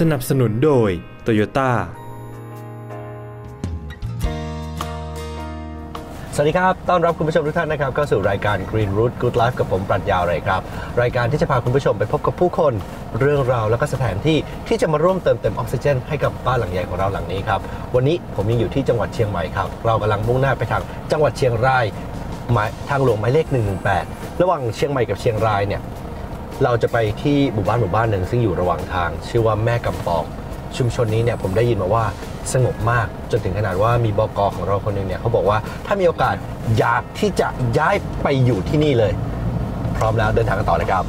สนับสนุนโดยโตโยต้าสวัสดีครับ ต้อนรับคุณผู้ชมทุกท่านนะครับ เข้าสู่รายการ Green Root Good Life กับผมปรัชญาเลยครับ รายการที่จะพาคุณผู้ชมไปพบกับผู้คน เรื่องราวแล้วก็สถานที่ที่จะมาร่วมเติมเต็มออกซิเจน ให้กับบ้านหลังใหญ่ของเราหลังนี้ครับ วันนี้ผมยังอยู่ที่จังหวัดเชียงใหม่ครับ เรากำลังมุ่งหน้าไปทางจังหวัดเชียงรายหมายทางหลวงหมายเลข 118 ระหว่างเชียงใหม่กับเชียงรายเนี่ย เราจะไปที่หมู่บ้านหมู่บ้านหนึ่งซึ่งอยู่ระหว่างทาง ชื่อว่าแม่กำปองชุมชนนี้เนี่ยผมได้ยินมาว่าสงบมากจนถึงขนาดว่ามีบกของเราคนหนึ่งเนี่ยเขาบอกว่าถ้ามีโอกาสอยากที่จะย้ายไปอยู่ที่นี่เลย พร้อมแล้วเดินทางกันต่อเลยครับ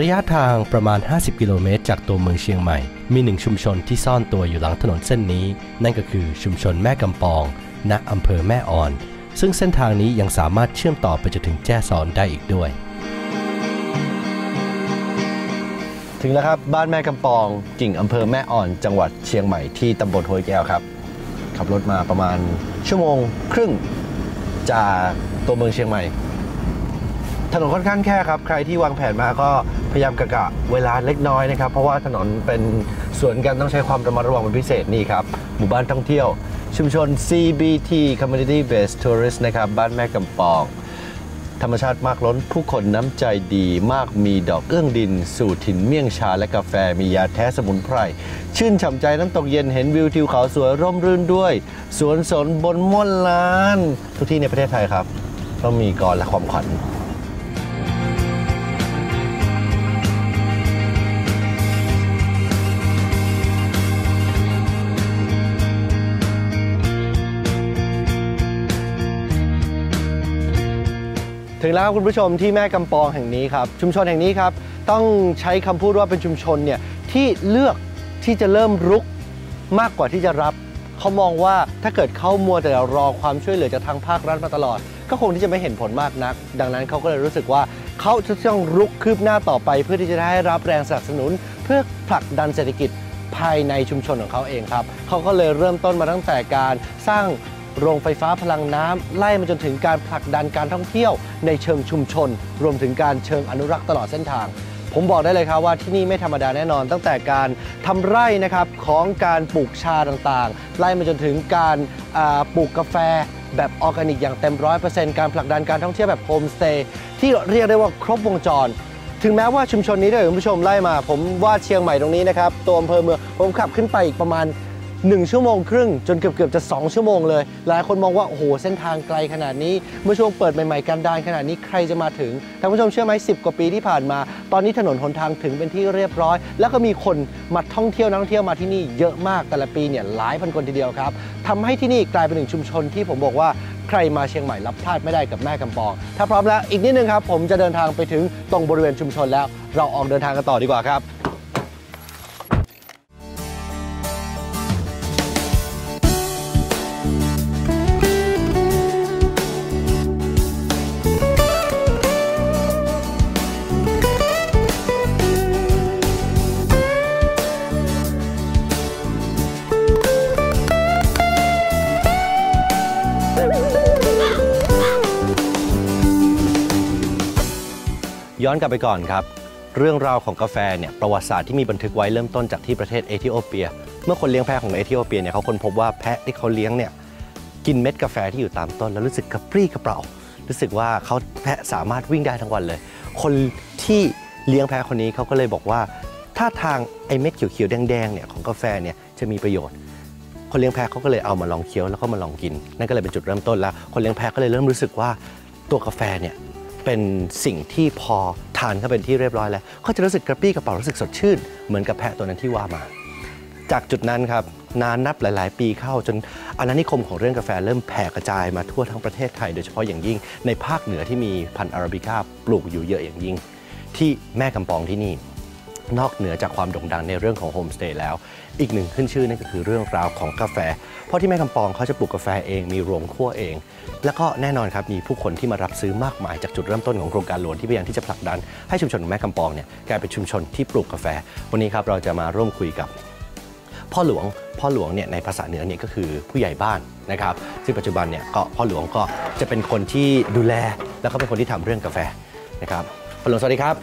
ระยะทางประมาณ 50 กิโลเมตรจากตัวเมืองเชียงใหม่ มีหนึ่งชุมชนที่ซ่อนตัวอยู่หลังถนนเส้นนี้ นั่นก็คือชุมชนแม่กำปอง ณอำเภอแม่อ่อน ซึ่งเส้นทางนี้ยังสามารถเชื่อมต่อไปจนถึงแจ้ซอนได้อีกด้วย ถึงแล้วครับบ้านแม่กำปองกิ่งอำเภอแม่อ่อน จังหวัดเชียงใหม่ที่ตำบลห้วยแก้วครับ ขับรถมาประมาณชั่วโมงครึ่งจากตัวเมืองเชียงใหม่ ถนนค่อนข้างแคบครับ ใครที่วางแผนมาก็ พยายามกะกะเวลาเล็กน้อยนะครับ เพราะว่าถนนเป็นสวนกันต้องใช้ความระมัดระวังเป็นพิเศษนี่ครับ หมู่บ้านท่องเที่ยว ชุมชน CBT Community Based Tourist นะครับ บ้านแม่กำปอง ธรรมชาติมากล้นผู้คนน้ำใจดีมากมีดอกเอื้องดิน สู่ถิ่นเมี่ยงชาและกาแฟมียาแท้สมุนไพร ชื่นฉ่ำใจน้ำตกเย็นเห็นวิวทิวเขาสวยร่มรื่นด้วย สวนสนบนม่วนลาน ทุกที่ในประเทศไทยครับต้องมีกรและความขวัญ ถึงแล้วคุณผู้ชมที่แม่กำปองแห่งนี้ครับ ชุมชนแห่งนี้ครับ ต้องใช้คำพูดว่าเป็นชุมชนเนี่ยที่เลือกที่จะเริ่มรุกมากกว่าที่จะรับเขามองว่าถ้าเกิดเขามัวแต่รอความช่วยเหลือจากทางภาครัฐมาตลอด ก็คงที่จะไม่เห็นผลมากนัก ดังนั้นเขาก็เลยรู้สึกว่าเขาจะต้องรุกคืบหน้าต่อไป เพื่อที่จะได้รับแรงสนับสนุน เพื่อผลักดันเศรษฐกิจภายในชุมชนของเขาเองครับเขาก็เลยเริ่มต้นมาตั้งแต่การสร้าง โรงไฟฟ้าพลังน้ำไล่มาจนถึงการผลักดันการท่องเที่ยวในเชิงชุมชน รวมถึงการเชิงอนุรักษ์ตลอดเส้นทาง ผมบอกได้เลยครับว่าที่นี่ไม่ธรรมดาแน่นอน ตั้งแต่การทำไร่นะครับของการปลูกชาต่างๆ ไล่มาจนถึงการปลูกกาแฟแบบออร์แกนิกอย่างเต็มร้อยเปอร์เซ็นต์การผลักดันการท่องเที่ยวแบบโฮมสเตย์ที่เรียกได้ว่าครบวงจร ถึงแม้ว่าชุมชนนี้ถ้าเกิดคุณผู้ชมไล่มา ผมว่าเชียงใหม่ตรงนี้นะครับตัวอำเภอเมืองผมขับขึ้นไปอีกประมาณ 1 ชั่วโมงครึ่ง จนเกือบเกือบๆจะ 2 ชั่วโมงเลย หลายคนมองว่า โอ้โห เส้นทางไกลขนาดนี้ เมื่อช่วงเปิดใหม่ ๆ การดานขนาดนี้ใครจะมาถึงท่านผู้ชมเชื่อไหม10 กว่าปีที่ผ่านมา ตอนนี้ถนนหนทางถึงเป็นที่เรียบร้อย แล้วก็มีคนมาท่องเที่ยวนักท่องเที่ยวมาที่นี่เยอะมากแต่ละปีเนี่ยหลายพันคนทีเดียวครับทำให้ที่นี่กลายเป็นหนึ่งชุมชนที่ผมบอกว่าใครมาเชียงใหม่รับพลาดไม่ได้กับแม่กำปอง ถ้าพร้อมแล้วอีกนิดนึงครับผมจะเดินทางไปถึงตรงบริเวณชุมชนแล้ว เราออกเดินทางกันต่อดีกว่าครับ อนกลับไปก่อนครับ เรื่องราวของกาแฟเนี่ยประวัติศาสตร์ที่มีบันทึกไว้เริ่มต้นจากที่ประเทศเอธิโอเปีย เมื่อคนเลี้ยงแพะของเอธิโอเปียเนี่ยเขาค้นพบว่าแพะที่เขาเลี้ยงเนี่ยกินเม็ดกาแฟที่อยู่ตามต้น แล้วรู้สึกกระปรี้กระเปร่ารู้สึกว่าเขาแพะสามารถวิ่งได้ทั้งวันเลย คนที่เลี้ยงแพะคนนี้เขาก็เลยบอกว่าถ้าทางไอ้เม็ดเขียวๆแดงๆเนี่ยของกาแฟเนี่ยจะมีประโยชน์ คนเลี้ยงแพะเขาก็เลยเอามาลองเคี้ยวแล้วก็มาลองกิน นั่นก็เลยเป็นจุดเริ่มต้นแล้ว คนเลี้ยงแพะก็เลยเริ่มรู้สึกว่าตัวกาแฟเนี่ย เป็นสิ่งที่พอทานเข้าเป็นที่เรียบร้อยแล้วเขาจะรู้สึกกระปรี้กระเป๋ารู้สึกสดชื่น เหมือนกับแพะตัวนั้นที่ว่ามา จากจุดนั้นครับนานนับหลาย ๆ ปีเข้าจนอาณานิคมของเรื่องกาแฟเริ่มแผ่กระจายมาทั่วทั้งประเทศไทย โดยเฉพาะอย่างยิ่งในภาคเหนือที่มีพันธุ์อาราบิก้าปลูกอยู่เยอะอย่างยิ่ง ที่แม่กำปองที่นี่ นอกเหนือจากความโด่งดังในเรื่องของโฮมสเตย์แล้ว อีกหนึ่งขึ้นชื่อนั่นก็คือเรื่องราวของกาแฟ เพราะที่แม่กำปองเขาจะปลูกกาแฟเองมีโรงคั่วเอง แล้วก็แน่นอนครับมีผู้คนที่มารับซื้อมากมายจากจุดเริ่มต้นของโครงการหลวงที่พยายามที่จะผลักดัน ให้ชุมชนของแม่กำปองเนี่ยกลายเป็นชุมชนที่ปลูกกาแฟ วันนี้ครับเราจะมาร่วมคุยกับพ่อหลวงพ่อหลวงเนี่ยในภาษาเหนือเนี่ยก็คือผู้ใหญ่บ้านนะครับซึ่งปัจจุบันเนี่ยก็พ่อหลวงก็จะเป็นคนที่ดูแล แล้วก็เป็นคนที่ทำเรื่องกาแฟนะครับพ่อหลวงสวัสดีครับ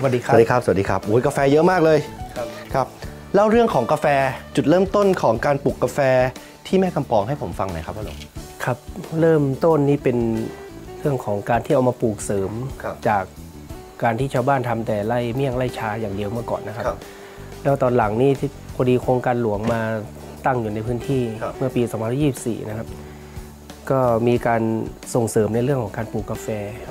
สวัสดีคสรับวัสดีครับสวัสดีครับโอ้ยกาแฟเยอะมากเลยครับครับ เล่าเรื่องของกาแฟจุดเริ่มต้นของการปลูกกาแฟที่แม่กำปองให้ผมฟังหน่อยครับพ่อหลวงครับเริ่มต้นนี้เป็นเรื่องของการที่เอามาปลูกเสริมครับจากการที่ชาวบ้านทำแต่ไร่เมี่ยงไร่ชาอย่างเดียวเมื่อก่อนนะครับครับ แล้วตอนหลังนี่ที่พอดีโครงการหลวงมาตั้งอยู่ในพื้นที่ครับเมื่อปี 2024 นะครับ ก็มีการส่งเสริมในเรื่องของการปลูกกาแฟ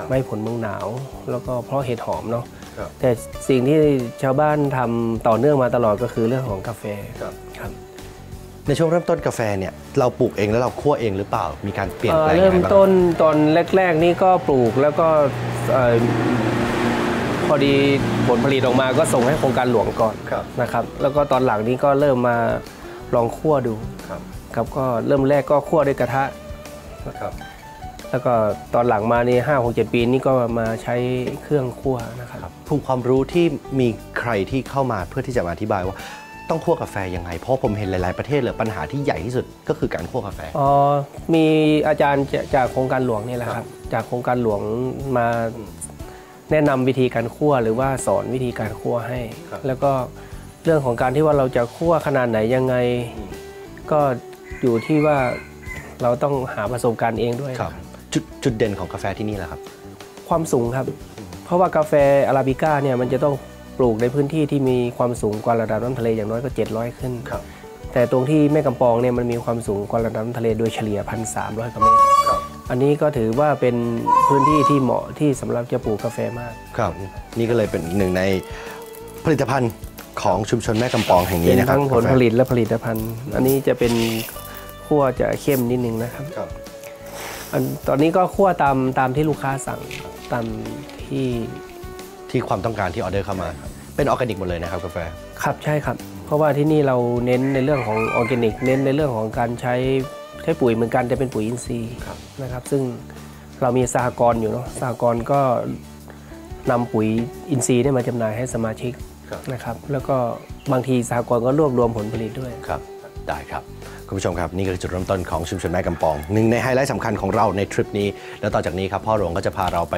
ไม่ให้ผลเมืองหนาว แล้วก็เพราะเห็ดหอมเนาะครับ แต่สิ่งที่ชาวบ้านทำต่อเนื่องมาตลอดก็คือเรื่องของกาแฟครับครับ ในช่วงเริ่มต้นกาแฟเนี่ยเราปลูกเองแล้วเราคั่วเองหรือเปล่ามีการเปลี่ยนแปลงเอ่อยังไงเริ่มบ้างต้นตอนแรก ๆ นี่ก็ปลูกแล้วก็เอ่อพอดีผลผลิตออกมาก็ส่งให้โครงการหลวงก่อนครับนะครับ แล้วก็ตอนหลังนี้ก็เริ่มมาลองคั่วดูครับครับก็เริ่มแรกก็คั่วด้วยกระทะครับ แล้วก็ตอนหลังมานี่ห้าหกเจ็ดปีนี่ก็มาใช้เครื่องคั่วนะครับภูมิความรู้ที่มีใครที่เข้ามาเพื่อที่จะมาอธิบายว่าต้องคั่วกาแฟยังไง เพราะผมเห็นหลาย ๆ ประเทศเลยปัญหาที่ใหญ่ที่สุดก็คือการคั่วกาแฟอ๋อมีอาจารย์จากจากโครงการหลวงนี่แหละครับ จากโครงการหลวงมาแนะนำวิธีการคั่วหรือว่าสอนวิธีการคั่วให้ครับแล้วก็เรื่องของการที่ว่าเราจะคั่วขนาดไหนยังไง ก็อยู่ที่ว่าเราต้องหาประสบการณ์เองด้วยครับ จุดจุดเด่นของกาแฟที่นี่แหละครับ ความสูงครับ เพราะว่ากาแฟอาราบิก้าเนี่ยมันจะต้องปลูกในพื้นที่ที่มีความสูงกว่าระดับน้ำทะเลอย่างน้อยก็ 700 ขึ้นครับแต่ตรงที่แม่กำปองเนี่ยมันมีความสูงกว่าระดับน้ำทะเลโดยเฉลี่ย 1,300กว่าเมตรครับอันนี้ก็ถือว่าเป็นพื้นที่ที่เหมาะที่สำหรับจะปลูกกาแฟมาก ครับ นี่ก็เลยเป็นหนึ่งในผลิตภัณฑ์ของชุมชนแม่กำปองแห่งนี้เป็นนะครับทั้งผลผลิตและผลิตภัณฑ์ อันนี้จะเป็นคั่วจะเข้มนิดนึงนะครับครับอัน ตอนนี้ก็คั่วตามตามที่ลูกค้าสั่งตามที่ที่ความต้องการที่ออเดอร์เข้ามาเป็นออร์แกนิกหมดเลยนะครับกาแฟครับใช่ครับ เพราะว่าที่นี่เราเน้นในเรื่องของออร์แกนิก เน้นในเรื่องของการใช้ใช้ปุ๋ยเหมือนกันแต่เป็นปุ๋ยอินทรีย์ครับนะครับ ซึ่งเรามีสหกรณ์อยู่เนาะสหกรณ์ก็นำปุ๋ยอินทรีย์เนี่ยมาจำหน่ายให้สมาชิกครับนะครับ แล้วก็บางทีสหกรณ์ก็รวบรวมผลผลิตด้วยครับ ได้ครับ คุณผู้ชมครับ นี่คือจุดเริ่มต้นของชุมชนแม่กำปองหนึ่งในไฮไลท์สำคัญของเราในทริปนี้ แล้วต่อจากนี้ครับพ่อหลวงก็จะพาเราไป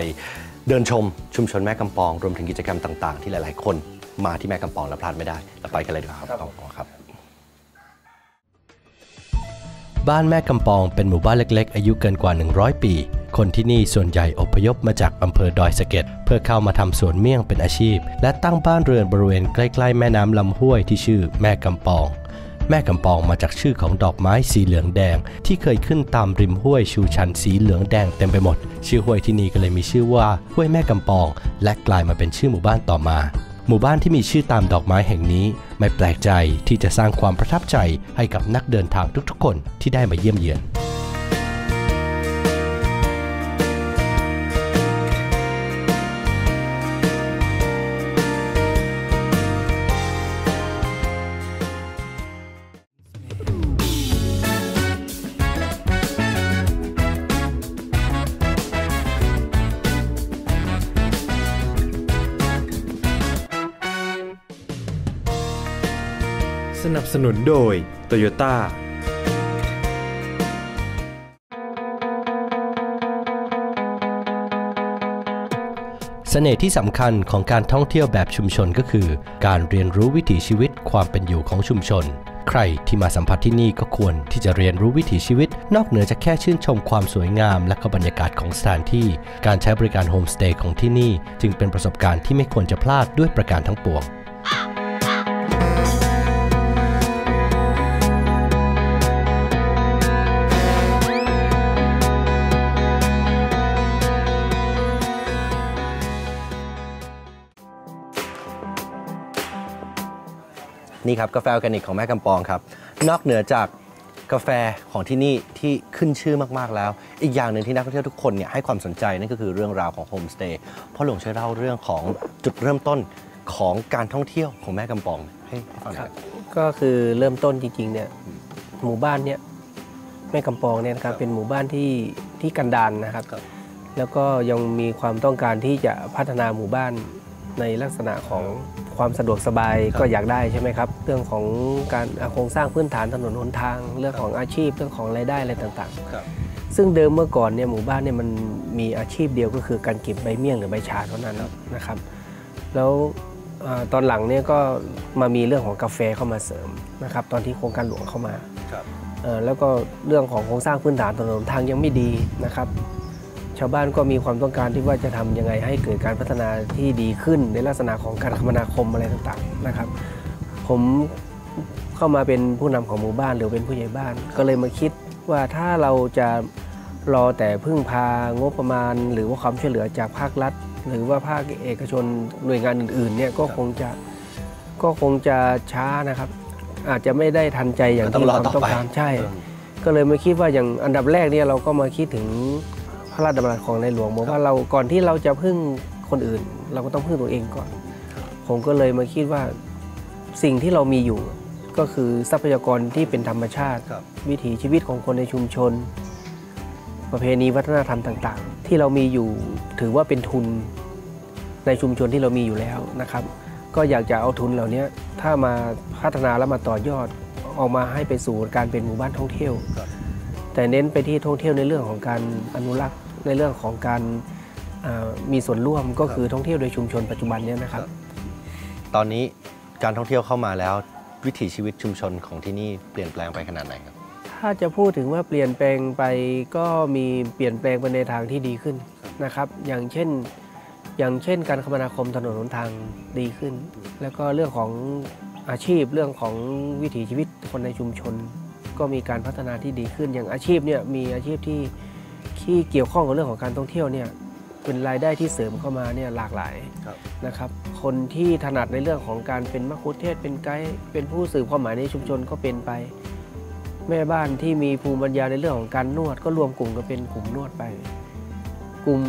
เดินชมชุมชนแม่กำปอง รวมถึงกิจกรรมต่าง ๆ ที่หลาย ๆ คนมาที่แม่กำปองแล้วพลาดไม่ได้เราไปกันเลยดีกว่าครับพ่อหลวงครับ บ้านแม่กำปองเป็นหมู่บ้านเล็ก ๆ อายุเกินกว่า 100 ปี คนที่นี่ส่วนใหญ่อพยพมาจากอำเภอดอยสะเก็ดเพื่อเข้ามาทำสวนเมี่ยงเป็นอาชีพ และตั้งบ้านเรือนบริเวณใกล้ ๆ แม่น้ำลำห้วยที่ชื่อแม่กำปอง แม่กำปองมาจากชื่อของดอกไม้สีเหลืองแดง ที่เคยขึ้นตามริมห้วยชูชันสีเหลืองแดงเต็มไปหมด ชื่อห้วยที่นี่ก็เลยมีชื่อว่าห้วยแม่กำปอง และกลายมาเป็นชื่อหมู่บ้านต่อมา หมู่บ้านที่มีชื่อตามดอกไม้แห่งนี้ ไม่แปลกใจที่จะสร้างความประทับใจให้กับนักเดินทางทุกๆ คนที่ได้มาเยี่ยมเยือน นุนโดย Toyota เสน่ห์ที่สำคัญของการท่องเที่ยวแบบชุมชนก็คือ การเรียนรู้วิถีชีวิตความเป็นอยู่ของชุมชน ใครที่มาสัมผัสที่นี่ก็ควรที่จะเรียนรู้วิถีชีวิต นอกเหนือจากแค่ชื่นชมความสวยงาม และก็บรรยากาศของสถานที่ การใช้บริการโฮมสเตย์ของที่นี่ จึงเป็นประสบการณ์ที่ไม่ควรจะพลาดด้วยประการทั้งปวง นี่ครับกาแฟออร์แกนิกของแม่กำปองครับ นอกเหนือจากกาแฟของที่นี่ที่ขึ้นชื่อมาก ๆ แล้ว อีกอย่างหนึ่งที่นักท่องเที่ยวทุกคนเนี่ยให้ความสนใจนั่นก็คือเรื่องราวของโฮมสเตย์พ่อหลวงช่วยเล่าเรื่องของจุดเริ่มต้นของการท่องเที่ยวของแม่กำปองให้ให้ฟังหคน่รัอบยก็คือเริ่มต้นจริงๆเนี่ยหมู่บ้านเนี่ยแม่กำปองเนี่ยนะครับเป็นหมู่บ้านที่ที่กันดารนะครับ แล้วก็ยังมีความต้องการที่จะพัฒนาหมู่บ้านในลักษณะของ ความสะดวกสบายครับก็อยากได้ใช่ไหมครับ เรื่องของการอ่าโครงสร้างพื้นฐานถนนหนทาง เรื่องของอาชีพเรื่องของรายได้อะไรต่างครับๆซึ่งเดิมเมื่อก่อนเนี่ยหมู่บ้านเนี่ยมันมีอาชีพเดียวก็คือการเก็บใบเมี่ยงหรือใบชาเท่านั้นนะครับ แล้วอ่าตอนหลังเนี่ยก็มามีเรื่องของกาแฟเข้ามาเสริมนะครับตอนที่โครงการหลวงเข้ามาครับเอ่อแล้วก็เรื่องของโครงสร้างพื้นฐานถนนหนทางยังไม่ดีนะครับ ชาวบ้านก็มีความต้องการที่ว่าจะทำยังไงให้เกิดการพัฒนาที่ดีขึ้นในลักษณะของการคมนาคมอะไรต่างๆนะครับ ผมเข้ามาเป็นผู้นำของหมู่บ้านหรือเป็นผู้ใหญ่บ้าน ก็เลยมาคิดว่าถ้าเราจะรอแต่พึ่งพางบประมาณ หรือว่าความช่วยเหลือจากภาครัฐ หรือว่าภาคเอกชนหน่วยงานอื่นๆเนี่ยก็คงจะก็คงจะช้านะครับ อาจจะไม่ได้ทันใจอย่างต้องที่รอความต่อต้องไปการใช่ ก็เลยมาคิดว่าอย่างอันดับแรกเนี่ยเราก็มาคิดถึงพ ระราชดำรัสของในหลวงบอกว่าเราก่อนที่เราจะพึ่งคนอื่น เราก็ต้องพึ่งตัวเองก่อน ผมก็เลยมาคิดว่าสิ่งที่เรามีอยู่ก็คือทรัพยากรที่เป็นธรรมชาติครับวิถีชีวิตของคนในชุมชน ประเพณีวัฒนธรรมต่างๆ ที่เรามีอยู่ถือว่าเป็นทุนในชุมชนที่เรามีอยู่แล้วนะครับ ก็อยากจะเอาทุนเหล่านี้ถ้ามาพัฒนาแล้วมาต่อยอดออกมาให้ไปสู่การเป็นหมู่บ้านท่องเที่ยวครับแต่เน้นไปที่ท่องเที่ยวในเรื่องของการอนุรักษ์ ในเรื่องของการอ่ามีส่วนร่วมก็คือท่องเที่ยวโดยชุมชนปัจจุบันเนี้นะครับ ตอนนี้การท่องเที่ยวเข้ามาแล้ววิถีชีวิตชุมชนของที่นี่เปลี่ยนแปลงไปขนาดไหนครับ ถ้าจะพูดถึงว่าเปลี่ยนแปลงไปก็มีเปลี่ยนแปลงไปในทางที่ดีขึ้นนะครับ อย่างเช่นอย่างเช่น การคมนาคมถนนหนทางดีขึ้น แล้วก็เรื่องของอาชีพเรื่องของวิถีชีวิตคนในชุมชน ก็มีการพัฒนาที่ดีขึ้น อย่างอาชีพเนี่ยมีอาชีพที่ ที่เกี่ยวข้องกับเรื่องของการท่องเที่ยวเนี่ยเป็นรายได้ที่เสริมเข้ามาเนี่ยหลากหลายครับนะครับ คนที่ถนัดในเรื่องของการเป็นมัคคุเทศก์เป็นไกด์เป็นผู้สื่อความหมายในชุมชนก็เป็นไป แม่บ้านที่มีภูมิปัญญาในเรื่องของการนวด ก็รวมกลุ่มกันเป็นกลุ่มนวดไป กลุ่ม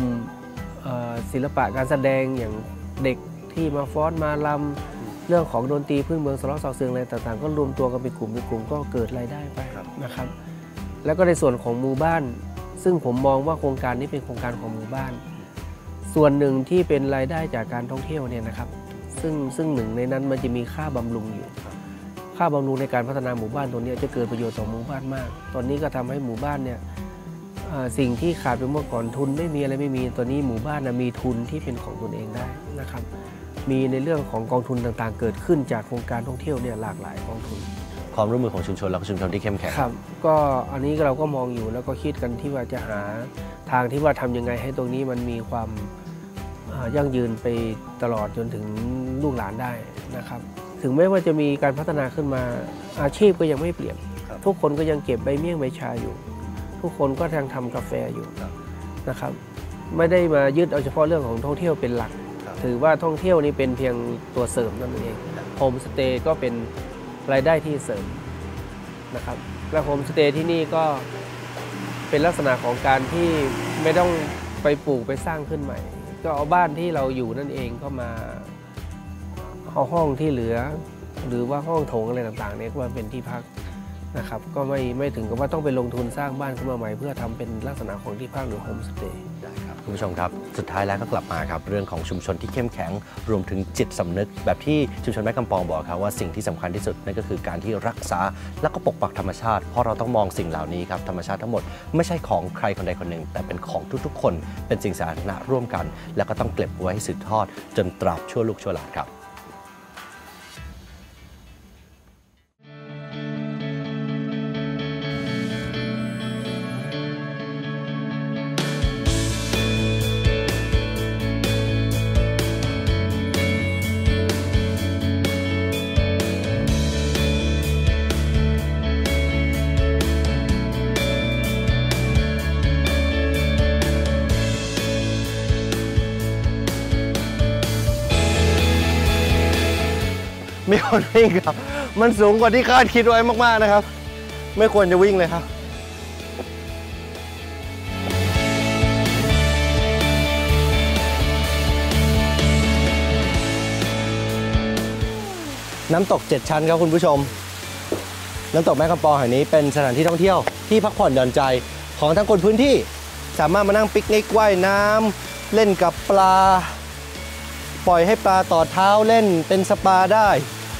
เอ่อศิลปะการแสดงอย่างเด็กที่มาฟ้อนมาลำเรื่องของดนตรีพื้นเมืองสล้อสาวเสืองอะไรต่างๆ ก็รวมตัวกันเป็นกลุ่มเป็นกลุ่มก็เกิดรายได้ไปครับนะครับ แล้วก็ในส่วนของหมู่บ้าน ซึ่งผมมองว่าโครงการนี้เป็นโครงการของหมู่บ้าน ส่วนหนึ่งที่เป็นรายได้จากการท่องเที่ยวเนี่ยนะครับ ซึ่งซึ่งหนึ่งในนั้นมันจะมีค่าบำรุงอยู่ ค่าบำรุงในการพัฒนาหมู่บ้านตัวเนี้ยจะเกิดประโยชน์ต่อหมู่บ้านมาก ตอนนี้ก็ทำให้หมู่บ้านเนี่ยเอ่อสิ่งที่ขาดไปเมื่อก่อนทุนไม่มีอะไรไม่มีตอนนี้หมู่บ้านนะมีทุนที่เป็นของตนเองได้นะครับ มีในเรื่องของกองทุนต่างๆ เกิดขึ้นจากโครงการท่องเที่ยวเนี่ยหลากหลายกองทุน ความร่วมมือของชุมชนและชุมชนที่เข้มแข็งครับก็อันนี้เราก็มองอยู่แล้วก็คิดกันที่ว่าจะหาทางที่ว่าทำยังไงให้ตรงนี้มันมีความอ่ายั่งยืนไปตลอดจนถึงลูกหลานได้นะครับ ถึงแม้ว่าจะมีการพัฒนาขึ้นมาอาชีพก็ยังไม่เปลี่ยนครับทุกคนก็ยังเก็บใบเมี่ยงใบชาอยู่ ทุกคนก็ยังทำกาแฟอยู่ครับนะครับ ไม่ได้มายึดเอาเฉพาะเรื่องของท่องเที่ยวเป็นหลักครับถือว่าท่องเที่ยวนี่เป็นเพียงตัวเสริมนั่นเองโฮมสเตย์ก็เป็น รายได้ที่เสริมนะครับและโฮมสเตย์ที่นี่ก็เป็นลักษณะของการที่ไม่ต้องไปปลูกไปสร้างขึ้นใหม่ ก็เอาบ้านที่เราอยู่นั่นเองก็มาเอาห้องที่เหลือ หรือว่าห้องโถงอะไรต่างๆเนี่ยก็มาเป็นที่พักนะครับ ก็ไม่ไม่ถึงกับว่าต้องไปลงทุนสร้างบ้านขึ้นมาใหม่ เพื่อทำเป็นลักษณะของที่พักหรือโฮมสเตย์ได้ คุณผู้ชมครับ สุดท้ายแล้วก็กลับมาครับ เรื่องของชุมชนที่เข้มแข็ง รวมถึงจิตสำนึก แบบที่ชุมชนแม่กำปองบอกครับว่าสิ่งที่สำคัญที่สุดนั่นก็คือการที่รักษาและก็ปกปักธรรมชาติ เพราะเราต้องมองสิ่งเหล่านี้ครับธรรมชาติทั้งหมดไม่ใช่ของใครคนใดคนหนึ่ง แต่เป็นของทุกๆ คน เป็นสิ่งสาธารณะร่วมกัน แล้วก็ต้องเก็บไว้ให้สืบทอด จนตราบชั่วลูกชั่วหลานครับ ไมีคนวิ่งครับ มันสูงกว่าที่คาดคิดไว้มากๆนะครับ ไม่ควรจะวิ่งเลยครับน้ำตก 7 ชั้นครับคุณผู้ชม น้ำตกแม่กำปองแห่งนี้เป็นสถานที่ท่องเที่ยวที่พักผ่อนหย่อนใจของทั้งคนพื้นที่ สามารถมานั่งปิกนิกว่ายน้ำเล่นกับปลา ปล่อยให้ปลาต่อเท้าเล่นเป็นสปาได้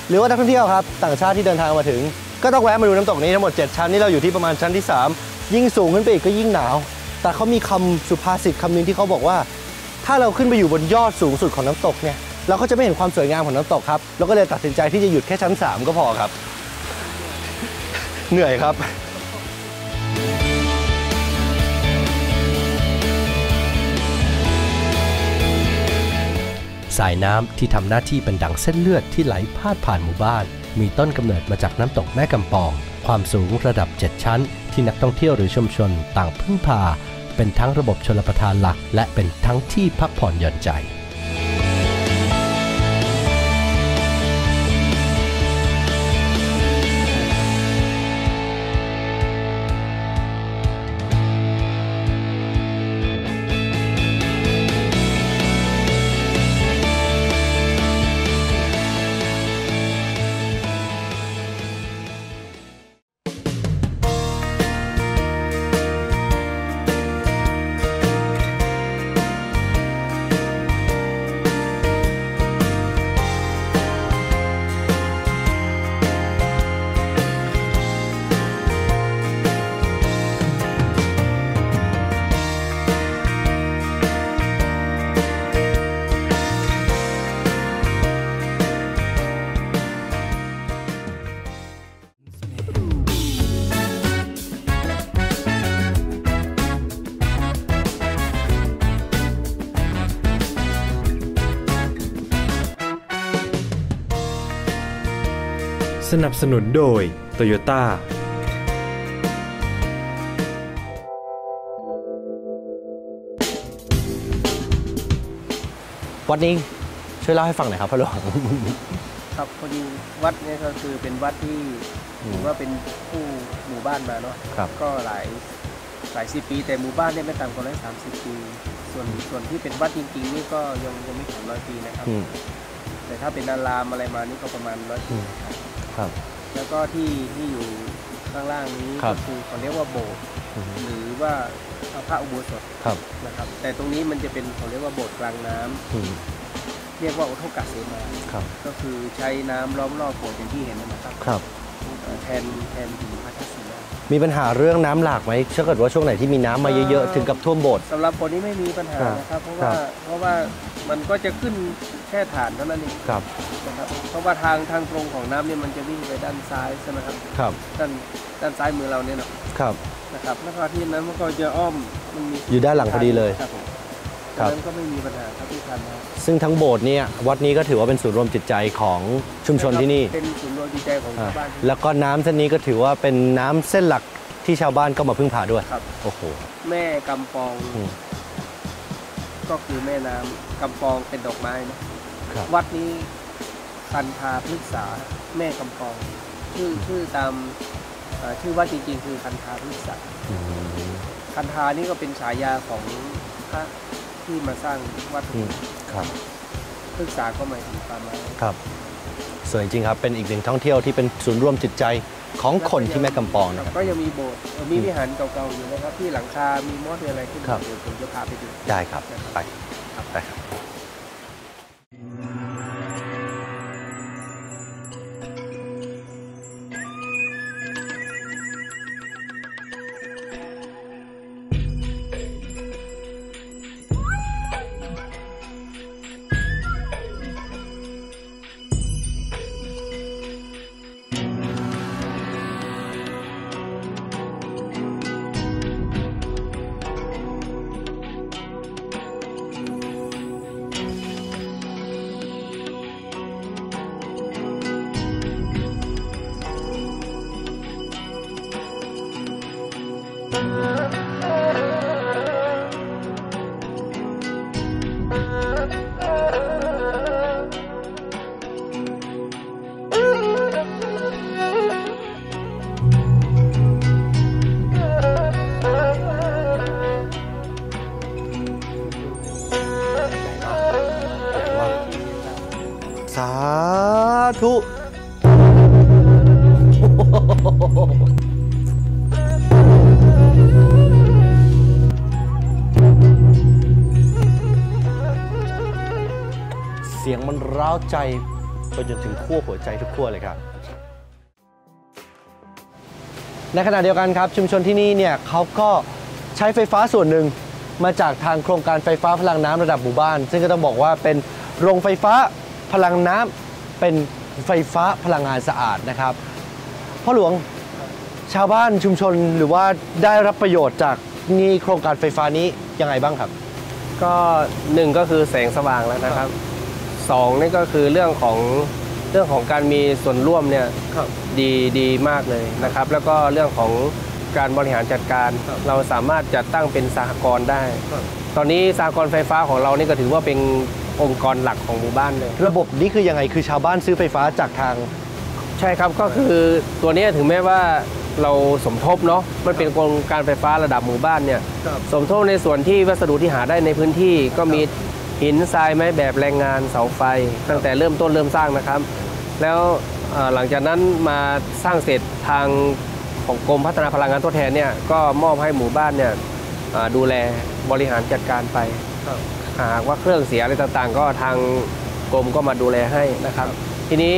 หรือว่านักท่องเที่ยวครับต่างชาติที่เดินทางมาถึง ก็ต้องแวะมาดูน้ำตกนี้ทั้งหมด 7 ชั้นนี่เราอยู่ที่ประมาณชั้นที่ 3 ยิ่งสูงขึ้นไปอีกก็ยิ่งหนาว แต่เขามีคำสุภาษิตคำหนึงที่เขาบอกว่า ถ้าเราขึ้นไปอยู่บนยอดสูงสุดของน้ำตกเนี่ยเราก็จะไม่เห็นความสวยงามของน้ำตกครับเราก็เลยตัดสินใจที่จะหยุดแค่ชั้น 3 ก็พอครับ เหนื่อยครับ สายน้ำที่ทำหน้าที่เป็นดั่งเส้นเลือดที่ไหลพาดผ่านหมู่บ้าน มีต้นกำเนิดมาจากน้ำตกแม่กำปอง ความสูงระดับ 7 ชั้น ที่นักท่องเที่ยวหรือชุมชนต่างพึ่งพา เป็นทั้งระบบชลประทานหลัก และเป็นทั้งที่พักผ่อนหย่อนใจ สนับสนุนโดยโตโยต้าวัดนี้ช่วยเล่าให้ฟังหน่อยครับพระหลวง ครับพอดีวัดเนี่ยก็คือเป็นวัดที่ถือว่าเป็นผู้หมู่บ้านมาเนาะครับ ก็หลายหลายสิบปี แต่หมู่บ้านเนี่ยไม่ต่ำกว่าร้อยสามสิบปี ส่วนส่วนที่เป็นวัดจริงๆนี่ก็ยังยังไม่ถึงร้อยปีนะครับ อืมแต่ถ้าเป็นอารามอะไรมานี่ก็ประมาณร้อยอืปีมครับ ครับ แล้วก็ที่ที่อยู่ข้างล่างนี้ครัก็บคือเขาเรียกว่าโบสถ์อืมหรือว่าพระอุโบสถครับนะครับ แต่ตรงนี้มันจะเป็นเขาเรียกว่าโบสถ์กลางน้ำอืมเรียกว่าอุทกะเสมา ครับก็คือใช้น้ำล้อมรอบโบสถ์อย่างที่เห็นนะครับครับ เอ่อแทนแทนหินพระทัศนีมีปัญหาเรื่องน้ำหลากไหมถ้าเกิดว่าช่วงไหนที่มีน้ำมาเยอะๆ ถึงกับท่วมโบสถ์ สำหรับคนนี้ไม่มีปัญหาครับนะครับ เพราะครัว่าบเพราะว่ามันก็จะขึ้นแค่ฐานเท่านั้นเอง ครับ นะครับ เพราะว่าทางทางตรงของน้ำเนี่ยมันจะวิ่งไปด้านซ้ายใช่ไหมครับ ครับด้านด้านซ้ายมือเราเนี่ยเนาะครับ นะครับ แล้วก็ที่นั้นมันก็จะอ้อมมันมีอยู่ด้านหลังพอดีเลย ครับผมครับดังนั้นก็ไม่มีปัญหาครับที่ทันนะซึ่งทั้งโบสถ์เนี่ยวัดนี้ก็ถือว่าเป็นศูนย์รวมจิตใจของชุมชนที่นี่เป็นศูนย์รวมจิตใจของอ่าชาวบ้านที่แล้วก็น้ำเส้นนี้ก็ถือว่าเป็นน้ำเส้นหลักที่ชาวบ้านก็มาพึ่งพาด้วยครับ โอ้โห แม่กำปอง อืม ก็คือแม่น้ำกำปองเป็นดอกไม้นะครับ วัดนี้ คันธาพฤกษาแม่กำปอง ชื่อชื่อตามเอ่อชื่อว่าจริงๆ คือคันธาพฤกษาอืมคันธานี่ก็เป็นฉายาของพระที่มาสร้างวัดอืมครับพฤกษาก็หมายถึงป่าไม้ครับสวยจริงครับเป็นอีกหนึ่งท่องเที่ยวที่เป็นศูนย์รวมจิตใจของคนที่แม่กำปองนะครับก็ยังมีโบสถ์เอ่อมีวิหารเก่าๆอยู่นะครับที่หลังคา มีมอดมีอะไรขึ้นครับเดี๋ยวผมจะพาไปดูได้ครับไปครับไปครับ สร้าวใจไปจนถึงขั้วหัวใจทุกขั้วเลยครับ ในขณะเดียวกันครับชุมชนที่นี่เนี่ยเขาก็ใช้ไฟฟ้าส่วนหนึ่งมาจากทางโครงการไฟฟ้าพลังน้ำระดับหมู่บ้าน ซึ่งก็ต้องบอกว่าเป็นโรงไฟฟ้าพลังน้ำเป็นไฟฟ้าพลังงานสะอาดนะครับพ่อหลวงชาวบ้านชุมชนหรือว่าได้รับประโยชน์จากนี่โครงการไฟฟ้านี้ยังไงบ้างครับ ก็หนึ่งก็คือแสงสว่างแล้วนะครับ สองนี่ก็คือเรื่องของเรื่องของการมีส่วนร่วมเนี่ยครับดีดีมากเลยนะครับ แล้วก็เรื่องของการบริหารจัดการครับเราสามารถจัดตั้งเป็นสหกรณ์ได้ครับตอนนี้สหกรณ์ไฟฟ้าของเรานี่ก็ถือว่าเป็นองค์กรหลักของหมู่บ้านเลย ระบบนี้คือยังไงคือชาวบ้านซื้อไฟฟ้าจากทาง ใช่ครับก็คือตัวนี้ถึงแม้ว่าเราสมทบเนาะมันเป็นโครงการไฟฟ้าระดับหมู่บ้านเนี่ยครับสมทบในส่วนที่วัสดุที่หาได้ในพื้นที่ก็มี หินทรายไม้แบบแรงงานเสาไฟ ตั้งแต่เริ่มต้นเริ่มสร้างนะครับ แล้วเอ่อหลังจากนั้นมาสร้างเสร็จทางของกรมพัฒนาพลังงานทดแทนเนี่ยก็มอบให้หมู่บ้านเนี่ยเอ่อดูแลบริหารจัดการไปครับหากว่าเครื่องเสียอะไรต่างๆ ก็ทางกรมก็มาดูแลให้นะครับ ทีนี้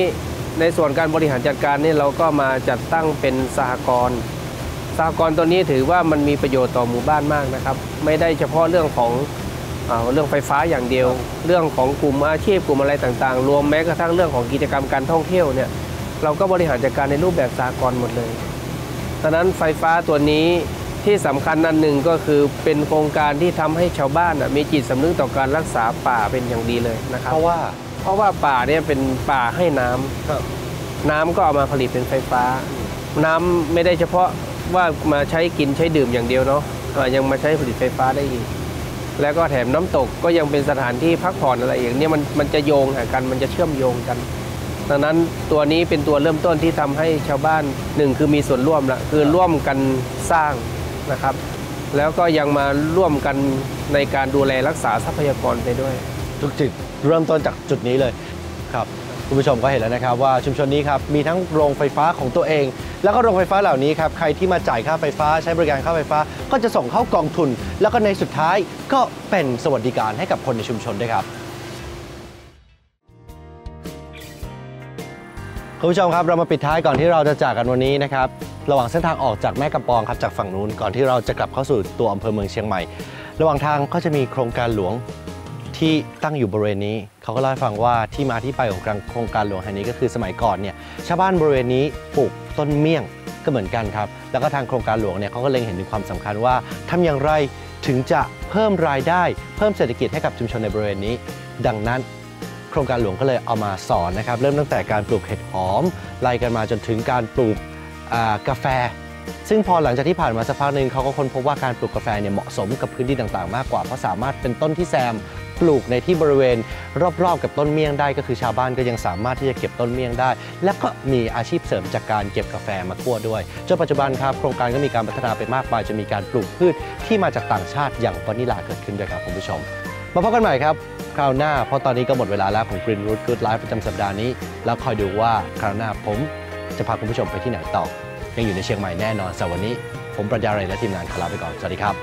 ในส่วนการบริหารจัดการนี่เราก็มาจัดตั้งเป็นสหกรณ์สหกรณ์ตัวนี้ถือว่ามันมีประโยชน์ต่อหมู่บ้านมากนะครับ ไม่ได้เฉพาะเรื่องของ เอ่อเรื่องไฟฟ้าอย่างเดียว เรื่องของกลุ่มอาชีพกลุ่มอะไรต่างๆ รวมแม้กระทั่งเรื่องของกิจกรรมการท่องเที่ยวเนี่ยเราก็บริหารจัดการในรูปแบบสหกรณ์หมดเลยดังนั้นไฟฟ้าตัวนี้ที่สำคัญอันหนึ่งก็คือเป็นโครงการที่ทำให้ชาวบ้านน่ะมีจิตสำนึกต่อการรักษาป่าเป็นอย่างดีเลยนะครับเพราะว่าเพราะว่าป่าเนี่ยเป็นป่าให้น้ำครับน้ำก็เอามาผลิตเป็นไฟฟ้า น้ำไม่ได้เฉพาะว่ามาใช้กินใช้ดื่มอย่างเดียวเนาะเอ่อยังมาใช้ผลิตไฟฟ้าได้อีก แล้วก็แถมน้ำตกก็ยังเป็นสถานที่พักผ่อนอะไรอย่างนี้มันมันจะโยงหากันมันจะเชื่อมโยงกันดังนั้นตัวนี้เป็นตัวเริ่มต้นที่ทำให้ชาวบ้านหนึ่งคือมีส่วนร่วมละคือร่วมกันสร้างนะครับ แล้วก็ยังมาร่วมกันในการดูแลรักษาทรัพยากรไปด้วย ทุกจุดเริ่มต้นจากจุดนี้เลยครับ คุณผู้ชมก็เห็นแล้วนะครับว่าชุมชนนี้ครับมีทั้งโรงไฟฟ้าของตัวเอง แล้วก็โรงไฟฟ้าเหล่านี้ครับใครที่มาจ่ายค่าไฟฟ้าใช้บริการค่าไฟฟ้า ก็จะส่งเข้ากองทุน แล้วก็ในสุดท้ายก็เป็นสวัสดิการให้กับคนในชุมชนด้วยครับคุณผู้ชมครับเรามาปิดท้ายก่อนที่เราจะจากกันวันนี้นะครับระหว่างเส้นทางออกจากแม่กำปองครับจากฝั่งนู้นก่อนที่เราจะกลับเข้าสู่ตัวอำเภอเมืองเชียงใหม่ ระหว่างทางก็จะมีโครงการหลวง ที่ตั้งอยู่บริเวณนี้ เขาก็เล่าให้ฟังว่าที่มาที่ไปของโครงการหลวงแห่งนี้ก็คือสมัยก่อนเนี่ยชาวบ้านบริเวณนี้ปลูกต้นเมี่ยงก็เหมือนกันครับ แล้วก็ทางโครงการหลวงเนี่ยเขาก็เล็งเห็นถึงความสำคัญว่าทำอย่างไรถึงจะเพิ่มรายได้ เพิ่มเศรษฐกิจให้กับชุมชนในบริเวณนี้ ดังนั้นโครงการหลวงก็เลยเอามาสอนนะครับ เริ่มตั้งแต่การปลูกเห็ดหอมไล่กันมาจนถึงการปลูกกาแฟ ซึ่งพอหลังจากที่ผ่านมาสักพักหนึ่งเขาก็ค้นพบว่าการปลูกกาแฟเนี่ยเหมาะสมกับพื้นที่ต่างๆ มากกว่าเพราะสามารถเป็นต้นที่แซม ปลูกในที่บริเวณรอบๆ กับต้นเมี่ยงได้ ก็คือชาวบ้านก็ยังสามารถที่จะเก็บต้นเมี่ยงได้ และก็มีอาชีพเสริมจากการเก็บกาแฟมาคั่วด้วยจนปัจจุบันครับโครงการก็มีการพัฒนาไปมากมายจะมีการปลูกพืชที่มาจากต่างชาติอย่างวานิลาเกิดขึ้นด้วยครับคุณผู้ชม มาพบกันใหม่ครับคราวหน้า เพราะตอนนี้ก็หมดเวลาแล้วของ Green Root Good Life ประจำสัปดาห์นี้ แล้วคอยดูว่าคราวหน้าผมจะพาคุณผู้ชมไปที่ไหนต่อ ยังอยู่ในเชียงใหม่แน่นอนสำหรับวันนี้ ผมปรัญญาไรและทีมงานขอลาไปก่อน สวัสดีครับ